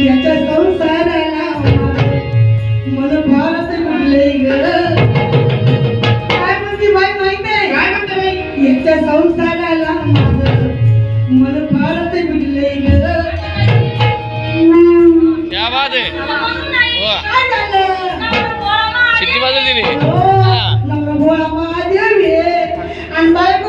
याच्या संसाराला मान भारत म्हणले ग. काय म्हणते बाई माहीत आहे? काय म्हणते बाई? याच्या संसाराला माझ मन भारत भिडले ग. क्या बात आहे? वा काय झालं? शिट्टी वाजवली तिने हो. नवरा महादेव आहे आणि बायको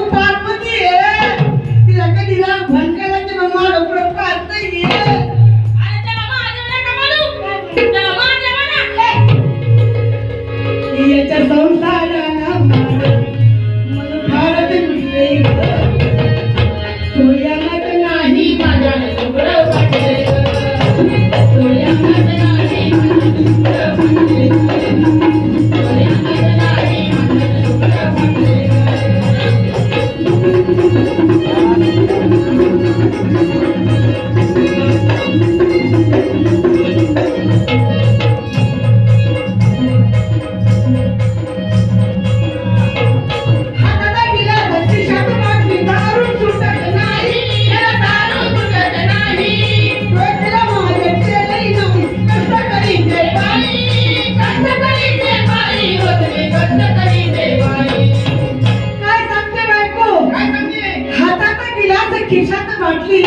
खिशात बाटली.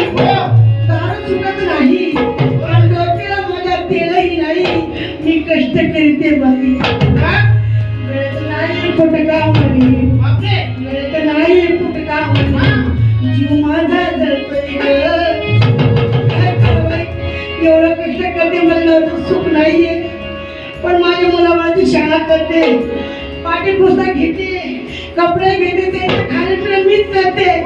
दारू सुटत नाही. पण डोक्याला माझ्या तेलही नाही. मी कष्ट करीते बाई? वेळेत नाही फुटका म्हणे. वेळेत नाही फुटका म्हणे. जीव माझा जळतोय? एवढं कष्ट करते मला सुख नाहीये. पण माझ्या मुलाबाळाची शाळा करते. पाठी पुस्तक घेते. कपडे घेते. ते खाण्यापिण्या मीच करते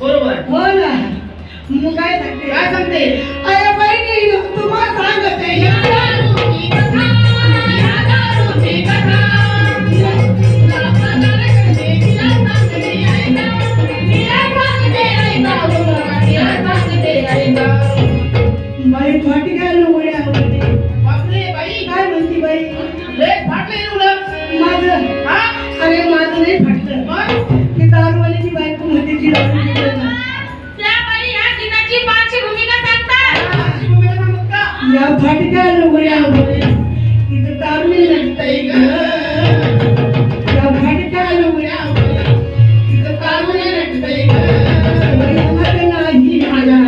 बरोबर. हो ना. मग काय सांगते? काय सांगते? अरे बहिणी तुम्हाला सांगते. या दारूची ते तळणवाल्याची बायको म्हणते जी रडून गेली ना. या फाटक्या नोकऱ्या आवडल्या. इथं तारुणी नटतंय ग. या फाटक्या नोकऱ्या आवडल्या. इथं तारुणी नटतंय ग. बरं झालं नाही माझ्या